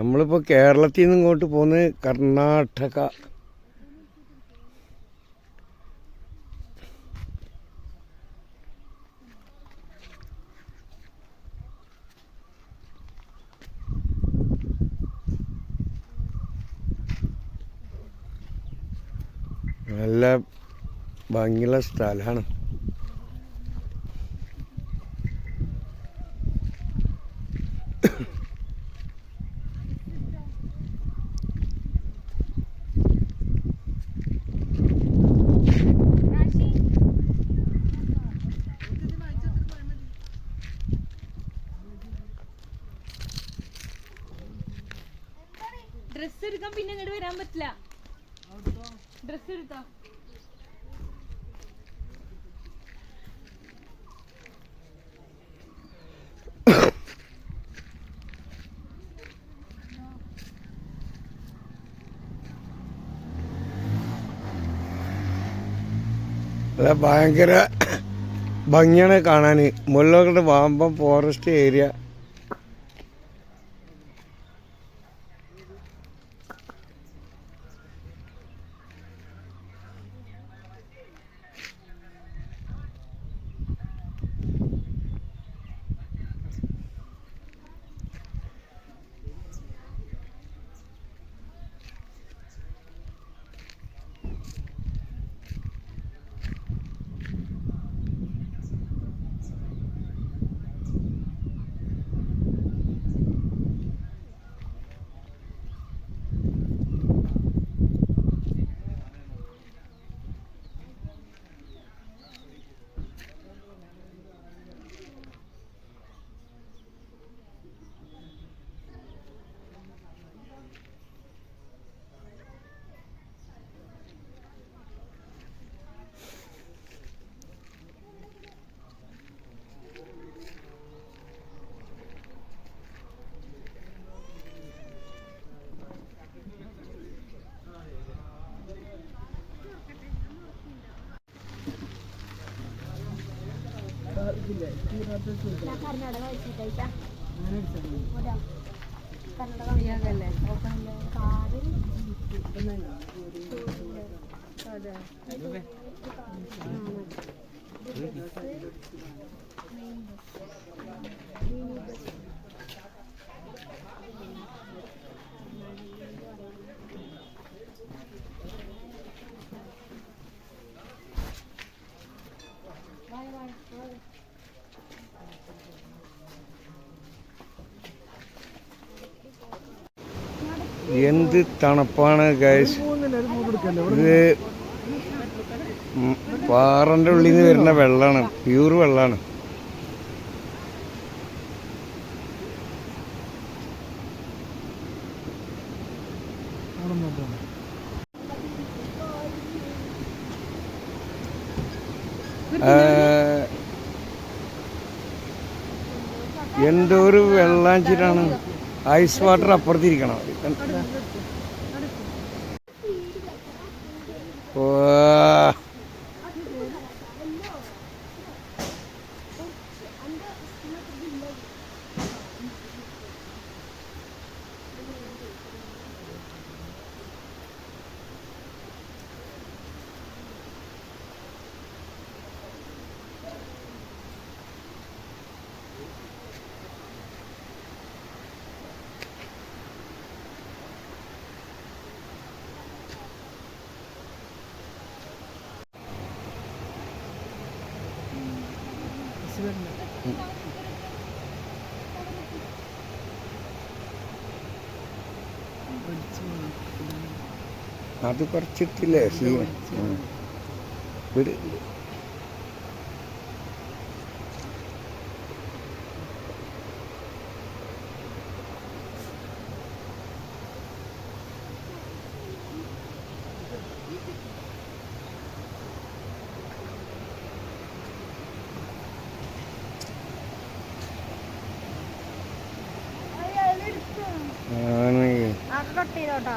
നമ്മളിപ്പോൾ കേരളത്തിൽ നിന്ന് ഇങ്ങോട്ട് പോകുന്നത് കർണാടക. നല്ല ഭംഗിയുള്ള സ്ഥലമാണ് ഡ്രസ് എടുക്കാൻ പിന്നെ ഇങ്ങോട്ട് വരാൻ പറ്റില്ല. ഡ്രസ് എടുത്തോ? ഭയങ്കര ഭംഗിയാണ് കാണാൻ മുല്ലകളുടെ വാമ്പം ഫോറസ്റ്റ് ഏരിയ കർണാടക വെച്ചിട്ടാ കർണാടക കാറ് അതെ എന്ത് തണുപ്പാണ് ഗൈസ് ഇത് പാറന്റെ ഉള്ളിൽ നിന്ന് വരുന്ന വെള്ളമാണ് പ്യൂർ വെള്ളമാണ് എന്തോ ഒരു വെള്ളാഞ്ചിട്ടാണ് ഐസ് വാട്ടർ അപ്പുറത്തിരിക്കണം. ഓ അത് കുറച്ചിട്ടില്ലേ ഉം. വിട് ആ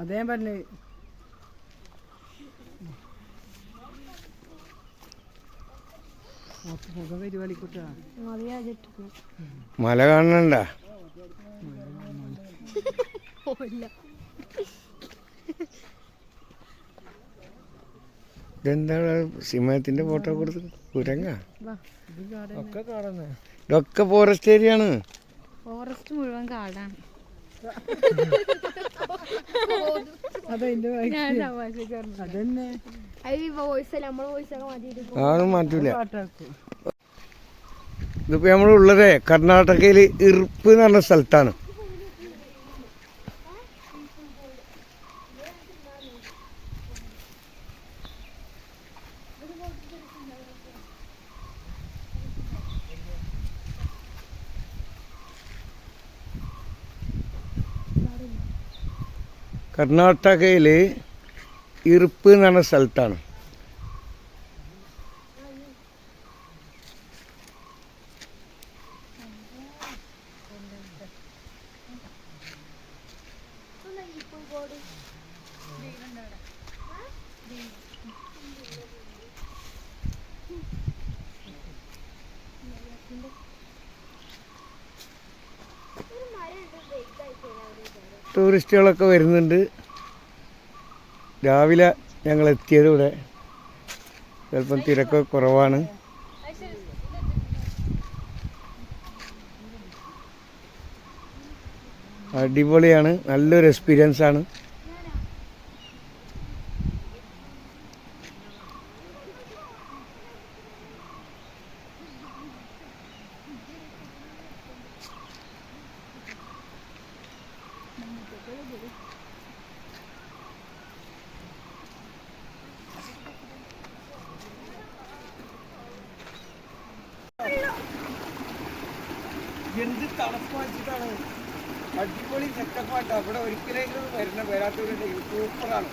അതേ പറഞ്ഞു. മല കാണണ്ട ഇതെന്താ സിംഹത്തിന്റെ ഫോട്ടോ കൊടുത്ത് കുരങ്ങ? വാ ഒക്കെ കാണുന്നേ. ഇതൊക്കെ ഫോറസ്റ്റ് ഏരിയ ആണ്. ഫോറസ്റ്റ് മുഴുവൻ കാടാണ്. ഇതിപ്പോ നമ്മളുള്ളത് കർണാടകയിൽ ഇറുപ്പ് എന്ന് പറഞ്ഞ സ്ഥലത്താണ്. കർണാടകയിൽ ഇറുപ്പ് എന്ന് പറഞ്ഞ സ്ഥലത്താണ്. ടൂറിസ്റ്റുകളൊക്കെ വരുന്നുണ്ട്. രാവിലെ ഞങ്ങൾ എത്തിയത് ഇവിടെ. ചിലപ്പം തിരക്ക് കുറവാണ്. അടിപൊളിയാണ്. നല്ലൊരു എക്സ്പീരിയൻസ് ആണ്. എന്ത് തണുപ്പ് വെച്ചിട്ടാണ്? അടിപൊളി സെറ്റപ്പാട്ട് അവിടെ ഒരിക്കലെങ്കിലും വരുന്ന വരാത്തവരുണ്ട് സൂപ്പറാണ്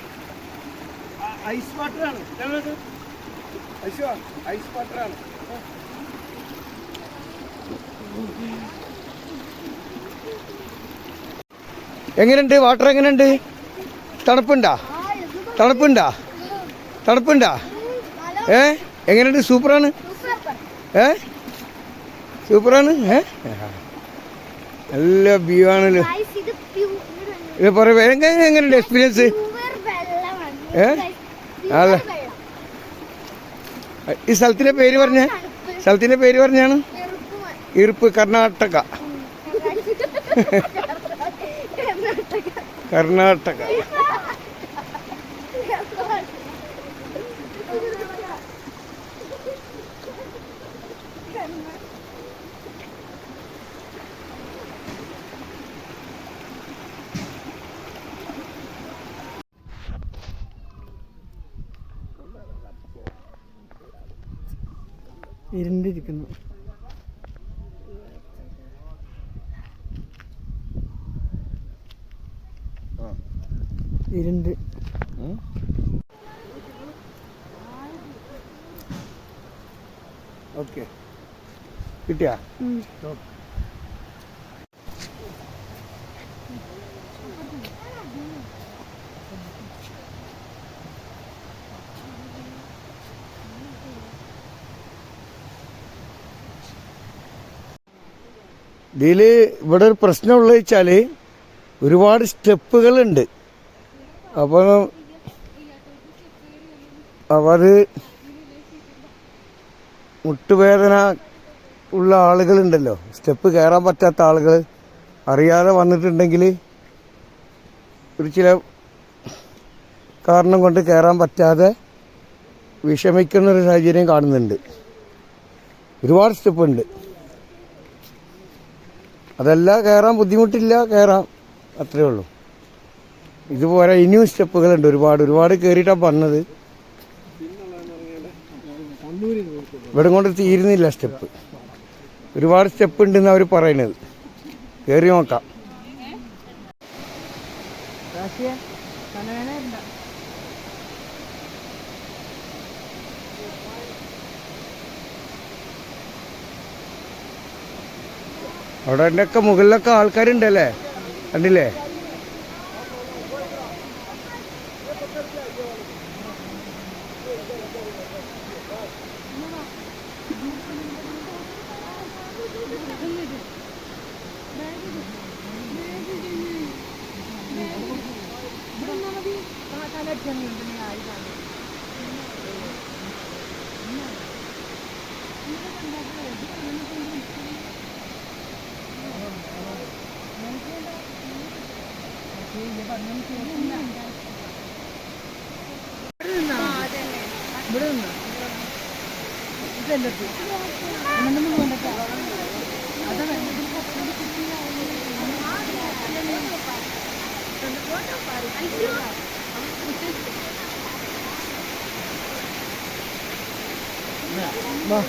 ഐസ് വാട്ടറാണ്. ഞങ്ങൾക്ക് ഐശോ ഐസ് വാട്ടറാണ്. എങ്ങനെയുണ്ട് വാട്ടർ എങ്ങനെയുണ്ട് തണുപ്പുണ്ടാ? തണുപ്പുണ്ടാ? തണുപ്പുണ്ടാ? ഏ? എങ്ങനെയുണ്ട് സൂപ്പറാണ്. ഏ? സൂപ്പറാണ് ഏ? നല്ല വ്യൂ ആണല്ലോ. ഇത് എങ്ങനെ എങ്ങനെയുണ്ട് എക്സ്പീരിയൻസ് ഏ? അല്ല. ഈ സ്ഥലത്തിന്റെ പേര് പറഞ്ഞ? സ്ഥലത്തിന്റെ പേര് പറഞ്ഞാണ്? ഇറുപ്പ് കർണാടക. കർണാടക. ഇരുണ്ടിരിക്കുന്നു. ഇരുണ്ട്. ഓക്കെ. കിട്ടിയാ? ഇതിൽ ഇവിടെ ഒരു പ്രശ്നമുള്ളത് വെച്ചാൽ ഒരുപാട് സ്റ്റെപ്പുകളുണ്ട്. അപ്പോൾ അപ്പോൾ അത് മുട്ടുവേദന ഉള്ള ആളുകളുണ്ടല്ലോ. സ്റ്റെപ്പ് കയറാൻ പറ്റാത്ത ആളുകൾ അറിയാതെ വന്നിട്ടുണ്ടെങ്കിൽ ഒരു ചില കാരണം കൊണ്ട് കയറാൻ പറ്റാതെ വിഷമിക്കുന്ന ഒരു സാഹചര്യം കാണുന്നുണ്ട്. ഒരുപാട് സ്റ്റെപ്പ് ഉണ്ട് അതല്ല കയറാൻ ബുദ്ധിമുട്ടില്ല കയറാം അത്രേ ഉള്ളൂ. ഇതുപോലെ ഇനിയും സ്റ്റെപ്പുകളുണ്ട്. ഒരുപാട് ഒരുപാട് കയറിയിട്ടാണ് പറഞ്ഞത് ഇവിടെ കൊണ്ട് തീരുന്നില്ല സ്റ്റെപ്പ്. ഒരുപാട് സ്റ്റെപ്പ് ഉണ്ടെന്ന് അവർ പറയുന്നത് കയറി നോക്കാം അവിടെ ഒക്കെ മുകളിലൊക്കെ ആൾക്കാരുണ്ടല്ലേ? കണ്ടില്ലേ? ഇവിടെ നിന്നോ? ഇതെന്റെ അങ്ങനൊന്നും പോകണ്ട അതാ വാ.